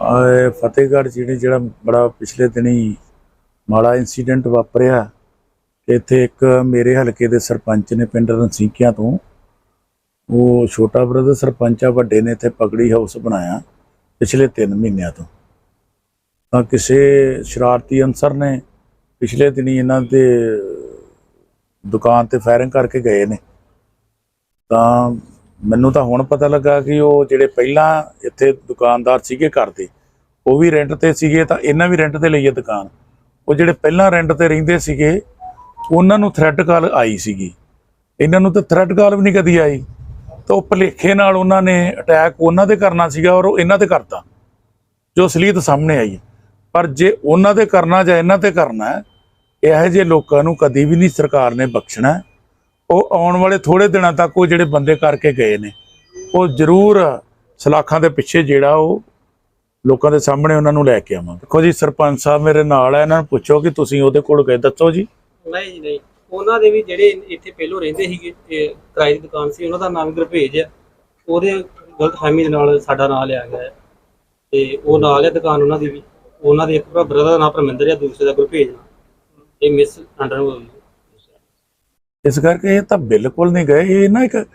ਆਹ ਫਤਿਹਗੜ੍ਹ ਜਿਹੜੇ ਜਿਹੜਾ ਬੜਾ ਪਿਛਲੇ ਦਿਨੀ ਮਾੜਾ ਇਨਸੀਡੈਂਟ ਵਾਪਰਿਆ, ਇੱਥੇ ਇੱਕ ਮੇਰੇ ਹਲਕੇ ਦੇ ਸਰਪੰਚ ਨੇ ਪਿੰਡ ਰਣਸੀਕਿਆਂ ਤੋਂ, ਉਹ ਛੋਟਾ ਬ੍ਰਦਰ ਸਰਪੰਚ ਆ, ਵੱਡੇ ਨੇ ਇੱਥੇ ਪਗੜੀ ਹਾਊਸ ਬਣਾਇਆ ਪਿਛਲੇ 3 ਮਹੀਨਿਆਂ ਤੋਂ। ਤਾਂ ਕਿਸੇ ਸ਼ਰਾਰਤੀ ਅਨਸਰ ਨੇ ਪਿਛਲੇ ਦਿਨੀ ਇਹਨਾਂ ਦੇ ਦੁਕਾਨ ਤੇ ਫਾਇਰਿੰਗ ਕਰਕੇ ਗਏ ਨੇ। ਤਾਂ ਮੈਨੂੰ ਤਾਂ ਹੁਣ ਪਤਾ ਲੱਗਾ ਕਿ ਉਹ ਜਿਹੜੇ ਪਹਿਲਾਂ ਇੱਥੇ ਦੁਕਾਨਦਾਰ ਸੀਗੇ ਕਰਦੇ ਉਹ ਵੀ ਰੈਂਟ ਤੇ ਸੀਗੇ, ਤਾਂ ਇਹਨਾਂ ਵੀ ਰੈਂਟ ਤੇ ਲਈ ਹੈ ਦੁਕਾਨ। ਉਹ ਜਿਹੜੇ ਪਹਿਲਾਂ ਰੈਂਟ ਤੇ ਰਹਿੰਦੇ ਸੀਗੇ, ਉਹਨਾਂ ਨੂੰ ਥ੍ਰੈਟ ਕਾਲ ਆਈ ਸੀਗੀ। ਇਹਨਾਂ ਨੂੰ ਤਾਂ ਥ੍ਰੈਟ ਕਾਲ ਵੀ ਨਹੀਂ ਕਦੀ ਆਈ। ਤਾਂ ਉਹ ਭਲੇਖੇ ਨਾਲ ਉਹਨਾਂ ਨੇ ਅਟੈਕ ਉਹਨਾਂ ਤੇ ਕਰਨਾ ਸੀਗਾ ਔਰ ਉਹ ਇਹਨਾਂ ਤੇ ਕਰਤਾ, ਜੋ ਅਸਲੀਅਤ ਸਾਹਮਣੇ ਆਈ। ਪਰ ਜੇ ਉਹਨਾਂ ਤੇ ਕਰਨਾ ਜਾਂ ਇਹਨਾਂ ਤੇ ਕਰਨਾ, ਇਹੋ ਜਿਹੇ ਲੋਕਾਂ ਨੂੰ ਕਦੀ ਵੀ ਨਹੀਂ ਸਰਕਾਰ ਨੇ ਬਖਸ਼ਣਾ। ਉਹ ਆਉਣ ਵਾਲੇ ਥੋੜੇ ਦਿਨਾਂ ਤੱਕ ਉਹ ਜਿਹੜੇ ਬੰਦੇ ਕਰਕੇ ਗਏ ਨੇ, ਉਹ ਜ਼ਰੂਰ ਸਲਾਖਾਂ ਦੇ ਪਿੱਛੇ ਜਿਹੜਾ ਉਹ ਲੋਕਾਂ ਦੇ ਸਾਹਮਣੇ ਉਹਨਾਂ ਨੂੰ ਲੈ ਕੇ ਆਵਾਂਗੇ। ਦੇਖੋ ਜੀ, ਸਰਪੰਚ ਸਾਹਿਬ ਮੇਰੇ ਨਾਲ ਹੈ ਇਹਨਾਂ ਨੂੰ ਪੁੱਛੋ ਕਿ ਤੁਸੀਂ ਉਹਦੇ ਕੋਲ ਗਏ, ਦੱਸੋ ਜੀ। ਨਹੀਂ ਜੀ, ਨਹੀਂ। ਉਹਨਾਂ ਦੇ ਵੀ ਜਿਹੜੇ ਇੱਥੇ ਪਹਿਲੋਂ ਰਹਿੰਦੇ ਸੀਗੇ ਕਿਰਾਏ ਦੀ ਦੁਕਾਨ ਸੀ, ਉਹਨਾਂ ਦਾ ਨਾਮ ਗੁਰਭੇਜ ਆ। ਉਹਦੇ ਗਲਤਫਹਿਮੀ ਦੇ ਨਾਲ ਸਾਡਾ ਨਾਮ ਲਿਆ ਗਿਆ ਹੈ। ਤੇ ਉਹ ਨਾਲ ਹੈ ਦੁਕਾਨ ਉਹਨਾਂ ਦੀ ਵੀ। ਉਹਨਾਂ ਦੇ ਇੱਕ ਬ੍ਰਦਰ ਦਾ ਨਾਮ ਪਰਮਿੰਦਰ ਹੈ, ਦੂਸਰੇ ਦਾ ਗੁਰਭੇਜ ਆ। ਇਹ ਮਿਸ ਅੰਡਰ ਇਸ ਕਰਕੇ ਇਹ ਤਾਂ ਬਿਲਕੁਲ ਨਹੀਂ ਗਏ, ਇਹ ਨਾ ਇੱਕ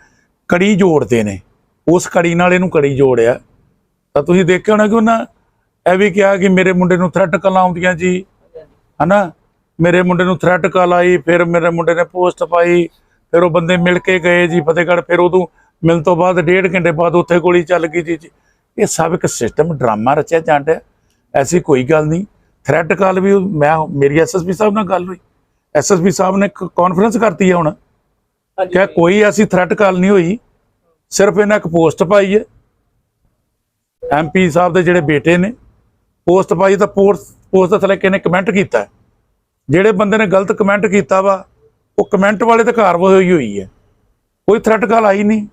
ਕੜੀ ਜੋੜਦੇ ਨੇ। ਉਸ ਕੜੀ ਨਾਲ ਇਹਨੂੰ ਕੜੀ ਜੋੜਿਆ। ਤਾਂ ਤੁਸੀਂ ਦੇਖਿਆ ਹੋਣਾ ਕਿ ਉਹਨਾਂ ਇਹ ਵੀ ਕਿਹਾ ਕਿ ਮੇਰੇ ਮੁੰਡੇ ਨੂੰ ਥ੍ਰੈਟ ਕਾਲਾਂ ਆਉਂਦੀਆਂ ਜੀ। ਹਨਾ? ਮੇਰੇ ਮੁੰਡੇ ਨੂੰ ਥ੍ਰੈਟ ਕਾਲ ਆਈ, ਫਿਰ ਮੇਰੇ ਮੁੰਡੇ ਨੇ ਪੋਸਟ ਪਾਈ, ਫਿਰ ਉਹ ਬੰਦੇ ਮਿਲ ਕੇ ਗਏ ਜੀ ਫਤਿਹਗੜ੍ਹ, ਫਿਰ ਉਦੋਂ ਮਿਲਣ ਤੋਂ ਬਾਅਦ ਡੇਢ ਘੰਟੇ ਬਾਅਦ ਉੱਥੇ ਗੋਲੀ ਚੱਲ ਗਈ ਜੀ ਜੀ। ਇਹ ਸਭ ਇੱਕ ਸਿਸਟਮ ਡਰਾਮਾ ਰਚਿਆ ਜਾਂਦਾ ਐਸੀ ਕੋਈ ਗੱਲ ਨਹੀਂ। ਥ੍ਰੈਟ ਕਾਲ ਵੀ ਮੈਂ, ਮੇਰੀ ਐਸਐਸਪੀ ਸਾਹਿਬ ਨਾਲ ਗੱਲ ਹੋਈ। ਐਸਐਸਪੀ ਸਾਹਿਬ ਨੇ ਕਾਨਫਰੰਸ ਕਰਤੀ ਹੈ ਹੁਣ। ਕਿ ਕੋਈ ਐਸੀ ਥ੍ਰੈਟ ਕਾਲ ਨਹੀਂ ਹੋਈ। ਸਿਰਫ ਇਹਨਾਂ ਇੱਕ ਪੋਸਟ ਪਾਈ ਹੈ। ਐਮਪੀ ਸਾਹਿਬ ਦੇ ਜਿਹੜੇ ਬੇਟੇ ਨੇ ਪੋਸਟ ਪਾਈ ਤਾਂ ਪੋਸਟ ਪੋਸਟ ਦੇ ਥੱਲੇ ਕਿਨੇ ਕਮੈਂਟ ਕੀਤਾ ਹੈ। ਜਿਹੜੇ ਬੰਦੇ ਨੇ ਗਲਤ ਕਮੈਂਟ ਕੀਤਾ ਵਾ ਉਹ ਕਮੈਂਟ ਵਾਲੇ ਤੇ ਕਾਰਵਾਈ ਹੋਈ ਹੋਈ ਹੈ। ਕੋਈ ਥ੍ਰੈਟ ਕਾਲ ਆਈ ਨਹੀਂ।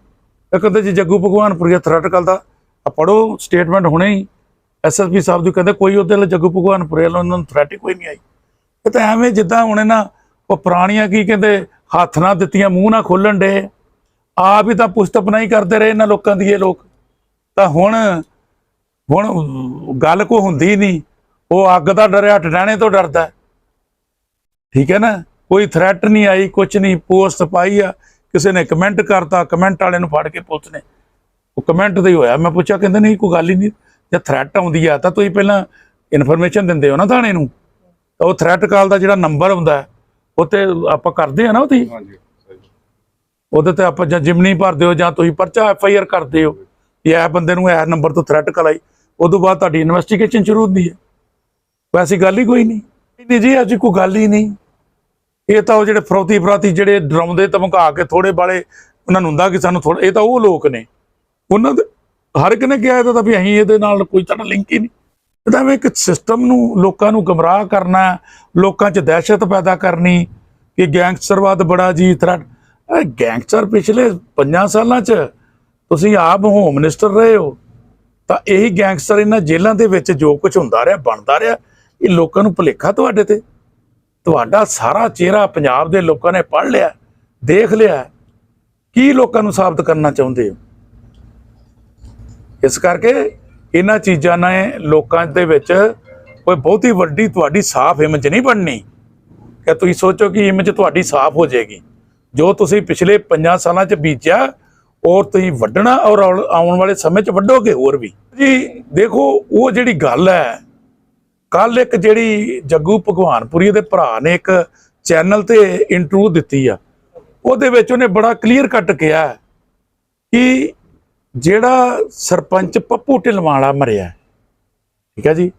ਕਹਿੰਦੇ ਜੀ ਜੱਗੂ ਭਗਵਾਨਪੁਰੀਆ ਥ੍ਰੈਟ ਕਾਲ ਦਾ। ਆ ਪੜੋ ਸਟੇਟਮੈਂਟ ਹੁਣੇ ਹੀ। ਐਸਐਸਪੀ ਸਾਹਿਬ ਜੀ ਕਹਿੰਦੇ ਕੋਈ ਉਹਦੇ ਲਈ ਜੱਗੂ ਭਗਵਾਨਪੁਰੀਆ ਵੱਲੋਂ ਉਹਨਾਂ ਨੂੰ ਥ੍ਰੈਟ ਹੀ ਕੋਈ ਨਹੀਂ ਆਈ। ਇਹ ਤਾਂ ਐਵੇਂ ਜਿੱਦਾਂ ਹੁਣ ਇਹਨਾਂ ਉਹ ਪੁਰਾਣੀਆਂ ਕੀ ਕਹਿੰਦੇ ਹੱਥ ਨਾ ਦਿੱਤੀਆਂ, ਮੂੰਹ ਨਾ ਖੋਲਣ ਦੇ। ਆਪ ਹੀ ਤਾਂ ਪੁਸ਼ਤਪਨਾ ਹੀ ਕਰਦੇ ਰਹੇ ਇਹਨਾਂ ਲੋਕਾਂ ਦੀ ਇਹ ਲੋਕ। ਤਾਂ ਹੁਣ ਹੁਣ ਗੱਲ ਕੋ ਹੁੰਦੀ ਨਹੀਂ। ਉਹ ਅੱਗ ਦਾ ਡਰਿਆ ਟਿਕਾਣੇ ਤੋਂ ਡਰਦਾ ਠੀਕ ਹੈ ਨਾ? ਕੋਈ ਥ੍ਰੈਟ ਨਹੀਂ ਆਈ ਕੁਝ ਨਹੀਂ। ਪੋਸਟ ਪਾਈ ਆ, ਕਿਸੇ ਨੇ ਕਮੈਂਟ ਕਰਤਾ ਕਮੈਂਟ ਵਾਲੇ ਨੂੰ ਫੜ ਕੇ ਪੁਲਿਸ ਨੇ। ਉਹ ਕਮੈਂਟ ਦਾ ਹੀ ਹੋਇਆ। ਮੈਂ ਪੁੱਛਿਆ, ਕਹਿੰਦੇ ਨਹੀਂ, ਕੋਈ ਗੱਲ ਹੀ ਨਹੀਂ। ਜੇ ਥ੍ਰੈਟ ਆਉਂਦੀ ਆ, ਤਾਂ ਤੁਸੀਂ ਪਹਿਲਾਂ ਇਨਫੋਰਮੇਸ਼ਨ ਦਿੰਦੇ ਹੋ ਨਾ ਥਾਣੇ ਨੂੰ। ਉਹ ਥ੍ਰੈਟ ਕਾਲ ਦਾ ਜਿਹੜਾ ਨੰਬਰ ਹੁੰਦਾ ਉਹ ਤੇ ਆਪਾਂ ਕਰਦੇ ਆ ਨਾ ਉਹਦੀ। ਹਾਂਜੀ ਉਹਦੇ ਤੇ ਆਪਾਂ ਜਾਂ ਜਿਮਨੀ ਭਰਦੇ ਹੋ ਜਾਂ ਤੁਸੀਂ ਪਰਚਾ ਐਫ ਆਈ ਆਰ ਕਰਦੇ ਹੋ ਇਹ ਬੰਦੇ ਨੂੰ ਇਹ ਨੰਬਰ ਤੋਂ ਥ੍ਰੈਟ ਕਾਲ ਆਈ। ਉਦੋਂ ਬਾਅਦ ਤੁਹਾਡੀ ਇਨਵੈਸਟੀਗੇਸ਼ਨ ਸ਼ੁਰੂ ਹੁੰਦੀ ਹੈ। ਵੈਸੀ ਗੱਲ ਹੀ ਕੋਈ ਨਹੀਂ। ਨਹੀਂ ਜੀ ਅੱਜ ਕੋਈ ਗੱਲ ਹੀ ਨਹੀਂ। ਇਹ ਤਾਂ ਉਹ ਜਿਹੜੇ ਫਰੋਤੀ ਫਰਾਤੀ ਜਿਹੜੇ ਡਰਾਉਂਦੇ ਧਮਕਾ ਕੇ ਥੋੜੇ ਬਾਲੇ ਉਹਨਾਂ ਨੂੰ ਹੁੰਦਾ ਕਿ ਸਾਨੂੰ ਥੋੜਾ ਇਹ ਤਾਂ ਉਹ ਲੋਕ ਨੇ। ਉਹਨਾਂ ਦੇ ਹਰ ਇੱਕ ਨੇ ਕਿਹਾ ਤਾਂ ਵੀ ਅਸੀਂ ਇਹਦੇ ਨਾਲ ਕੋਈ ਤੁਹਾਡਾ ਲਿੰਕ ਹੀ ਨਹੀਂ। ਇਹ ਤਾਂ ਇੱਕ ਸਿਸਟਮ ਨੂੰ ਲੋਕਾਂ ਨੂੰ ਗਮਰਾਹ ਕਰਨਾ, ਲੋਕਾਂ 'ਚ ਦਹਿਸ਼ਤ ਪੈਦਾ ਕਰਨੀ, ਕਿ ਗੈਂਗਸਟਰਵਾਦ ਬੜਾ ਜੀ ਥ੍ਰੈਟ ਗੈਂਗਸਟਰ ਪਿਛਲੇ 5 ਸਾਲਾਂ 'ਚ ਤੁਸੀਂ ਆਪ ਹੋਮ ਮਿਨਿਸਟਰ ਰਹੇ ਹੋ, ਤਾਂ ਇਹੀ ਗੈਂਗਸਟਰ ਇਹਨਾਂ ਜੇਲ੍ਹਾਂ ਦੇ ਵਿੱਚ ਜੋ ਕੁਝ ਹੁੰਦਾ ਰਿਹਾ, ਬਣਦਾ ਰਿਹਾ, ਇਹ ਲੋਕਾਂ ਨੂੰ ਭੁਲੇਖਾ ਤੁਹਾਡੇ ਤੇ? ਤੁਹਾਡਾ ਸਾਰਾ ਚਿਹਰਾ ਪੰਜਾਬ ਦੇ ਲੋਕਾਂ ਨੇ ਪੜ੍ਹ ਲਿਆ, ਦੇਖ ਲਿਆ, ਕੀ ਲੋਕਾਂ ਨੂੰ ਸਾਬਤ ਕਰਨਾ ਚਾਹੁੰਦੇ ਹੋ? ਇਸ ਕਰਕੇ ਇਹਨਾਂ ਚੀਜ਼ਾਂ ਨੇ ਲੋਕਾਂ ਦੇ ਵਿੱਚ ਕੋਈ ਬਹੁਤੀ ਵੱਡੀ ਤੁਹਾਡੀ ਸਾਫ਼ ਇਮੇਜ ਨਹੀਂ ਬਣਨੀ। ਕਿ ਤੁਸੀਂ ਸੋਚੋ ਕਿ ਇਮੇਜ ਤੁਹਾਡੀ ਸਾਫ਼ ਹੋ ਜਾਏਗੀ। ਜੋ ਤੁਸੀਂ ਪਿਛਲੇ 5 ਸਾਲਾਂ 'ਚ ਬੀਜਿਆ ਔਰ ਤੁਸੀਂ ਵੱਢਣਾ ਔਰ ਆਉਣ ਵਾਲੇ ਸਮੇਂ 'ਚ ਵੱਢੋਗੇ ਹੋਰ ਵੀ। ਜੀ, ਦੇਖੋ, ਉਹ ਜਿਹੜੀ ਗੱਲ ਹੈ ਕੱਲ ਇੱਕ ਜਿਹੜੀ ਜੱਗੂ ਭਗਵਾਨਪੁਰੀ ਦੇ ਭਰਾ ਨੇ ਇੱਕ ਚੈਨਲ ਤੇ ਇੰਟਰਵਿਊ ਦਿੱਤੀ ਆ, ਉਹਦੇ ਵਿੱਚ ਉਹਨੇ ਬੜਾ ਕਲੀਅਰ ਕੱਟ ਕਿਹਾ ਕਿ ਜਿਹੜਾ ਸਰਪੰਚ ਪੱਪੂ ਢਿਲਵਾਲਾ ਮਰਿਆ, ਠੀਕ ਹੈ ਜੀ?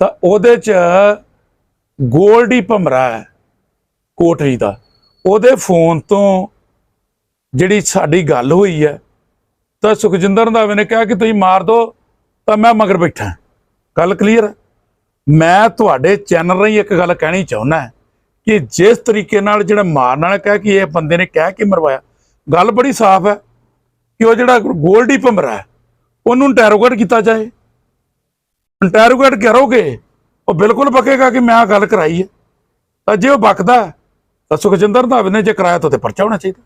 ਤਾਂ ਉਹਦੇ ਚ ਗੋਲਡੀ ਭਮਰਾ ਹੈ ਕੋਟਰੀ ਦਾ। ਉਹਦੇ ਫੋਨ ਤੋਂ ਜਿਹੜੀ ਸਾਡੀ ਗੱਲ ਹੋਈ ਹੈ, ਤਾਂ ਸੁਖਜਿੰਦਰ ਰੰਧਾਵੇ ਨੇ ਕਿਹਾ ਕਿ ਤੁਸੀਂ ਮਾਰ ਦਿਓ ਤਾਂ ਮੈਂ ਮਗਰ ਬੈਠਾ ਗੱਲ ਕਲੀਅਰ ਮੈਂ ਤੁਹਾਡੇ ਚੈਨਲ ਰਾਹੀਂ ਇੱਕ ਗੱਲ ਕਹਿਣੀ ਚਾਹੁੰਦਾ ਕਿ ਜਿਸ ਤਰੀਕੇ ਨਾਲ ਜਿਹੜਾ ਮਾਰਨ ਵਾਲਾ ਕਹਿ ਕਿ ਇਹ ਬੰਦੇ ਨੇ ਕਹਿ ਕੇ ਮਰਵਾਇਆ, ਗੱਲ ਬੜੀ ਸਾਫ਼ ਹੈ। ਕਿ ਉਹ ਜਿਹੜਾ ਗੋਲਡੀ ਭਮਰਾ ਹੈ, ਉਹਨੂੰ ਇੰਟੈਰੋਗੇਟ ਕੀਤਾ ਜਾਏ। ਇੰਟੈਰੋਗੇਟ ਕਰੋਗੇ, ਉਹ ਬਿਲਕੁਲ ਬਕੇਗਾ ਕਿ ਮੈਂ ਆ ਗੱਲ ਕਰਾਈ ਹੈ। ਤਾਂ ਜੇ ਉਹ ਬਕਦਾ ਤਾਂ ਸੁਖਜਿੰਦਰ ਰੰਧਾਵੇ ਨੇ ਜੇ ਕਰਾਇਆ ਤਾਂ ਤੇ ਪਰਚਾ ਹੋਣਾ ਚਾਹੀਦਾ।